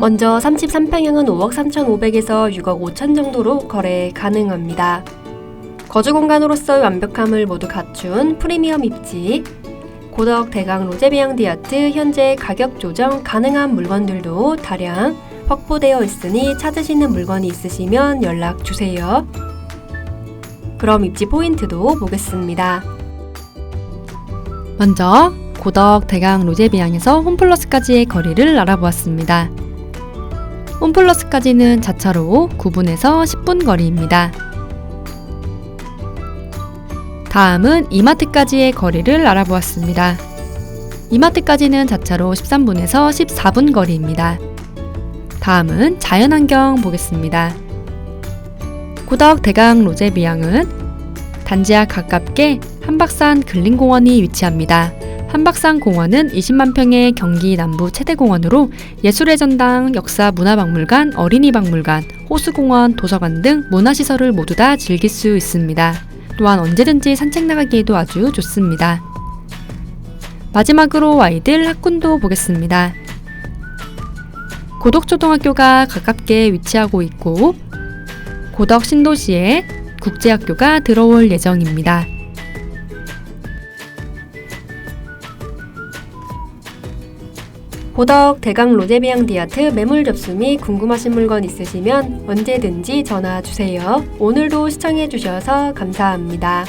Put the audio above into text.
먼저 33평형은 5억 3,500에서 6억 5천 정도로 거래 가능합니다. 거주 공간으로서의 완벽함을 모두 갖춘 프리미엄 입지, 고덕 대강 로제비앙 디아트 현재 가격 조정 가능한 물건들도 다량 확보되어 있으니 찾으시는 물건이 있으시면 연락 주세요. 그럼 입지 포인트도 보겠습니다. 먼저 고덕 대강 로제비앙에서 홈플러스까지의 거리를 알아보았습니다. 홈플러스까지는 자차로 9분에서 10분 거리입니다. 다음은 이마트까지의 거리를 알아보았습니다. 이마트까지는 자차로 13분에서 14분 거리입니다. 다음은 자연환경 보겠습니다. 고덕 대강 로제비앙은 단지와 가깝게 한박산 근린공원이 위치합니다. 한박산 공원은 20만 평의 경기 남부 최대 공원으로 예술의 전당, 역사 문화박물관, 어린이 박물관, 호수공원, 도서관 등 문화시설을 모두 다 즐길 수 있습니다. 또한 언제든지 산책 나가기에도 아주 좋습니다. 마지막으로 아이들 학군도 보겠습니다. 고덕초등학교가 가깝게 위치하고 있고 고덕 신도시에 국제학교가 들어올 예정입니다. 고덕 대강 로제비앙 디아트 매물 접수 및 궁금하신 물건 있으시면 언제든지 전화 주세요. 오늘도 시청해 주셔서 감사합니다.